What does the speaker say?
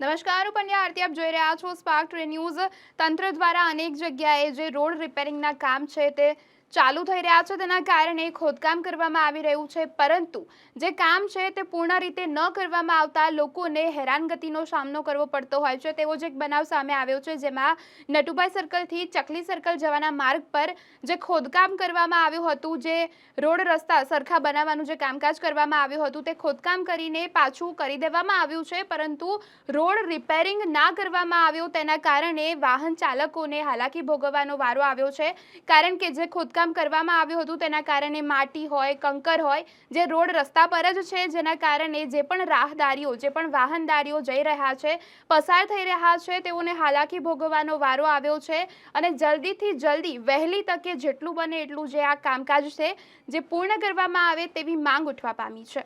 નમસ્કાર હું પંડ્યા આરતી. આપ જોઈ રહ્યા છો સ્પાર્ક ન્યૂઝ તંત્ર દ્વારા અનેક જગ્યાએ જે રોડ રિપેરિંગના કામ છે તે ચાલુ થઈ રહ્યા છે તેના કારણે ખોદકામ કરવામાં આવી રહ્યું છે, પરંતુ જે કામ છે તે પૂર્ણ રીતે ન કરવામાં આવતા લોકોને હેરાનગતિનો સામનો કરવો પડતો હોય છે. તેવો જ એક બનાવ સામે આવ્યો છે, જેમાં નટુભાઈ સર્કલથી ચકલી સર્કલ જવાના માર્ગ પર જે ખોદકામ કરવામાં આવ્યું હતું, જે રોડ રસ્તા સરખા બનાવવાનું જે કામકાજ કરવામાં આવ્યું હતું, તે ખોદકામ કરીને પાછું કરી દેવામાં આવ્યું છે, પરંતુ રોડ રિપેરિંગ ના કરવામાં આવ્યો. તેના કારણે વાહન ચાલકોને હાલાકી ભોગવવાનો વારો આવ્યો છે, કારણ કે જે ખોદકામ કરવામાં આવ્યું હતું. તેના કારણે માટી હોય, કંકર હોય, જે રોડ રસ્તા પર જ છે, જેના કારણે જે પણ રાહદારીઓ, જે પણ વાહનદારીઓ જઈ રહ્યા છે, પસાર થઈ રહ્યા છે, તેઓને હાલાકી ભોગવવાનો વારો આવ્યો છે અને જલ્દીથી જલ્દી વહેલી તકે જેટલું બને એટલું જે આ કામકાજ છે, જે પૂર્ણ કરવામાં આવે તેવી માંગ ઉઠવા પામી છે.